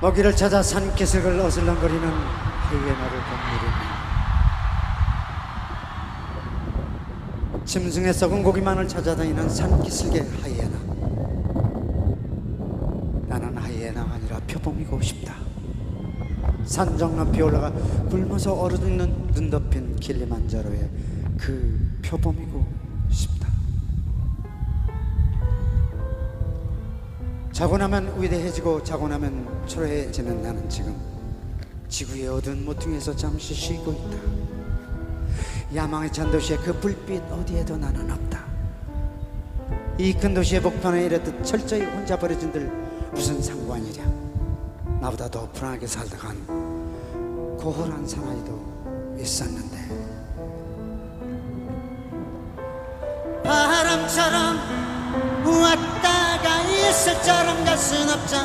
먹이를 찾아 산기슭을 어슬렁거리는 하이에나를 본 우리는 짐승의 썩은 고기만을 찾아다니는 산기슭의 하이에나. 나는 하이에나가 아니라 표범이고 싶다. 산 정 높이 올라가 굶어서 얼어 죽는 눈 덮인 킬리만자로의 그 표범이고 자고 나면 위대해지고 자고 나면 초라해지는 나는 지금 지구의 어두운 모퉁이에서 잠시 쉬고 있다. 야망의 찬 도시의 그 불빛 어디에도 나는 없다. 이 큰 도시의 복판에 이랬듯 철저히 혼자 버려진들 무슨 상관이랴. 나보다 더 불안하게 살다 간 고홀한 사나이도 있었는데. 바람처럼 왔다가 있을처럼 갈순 없잖아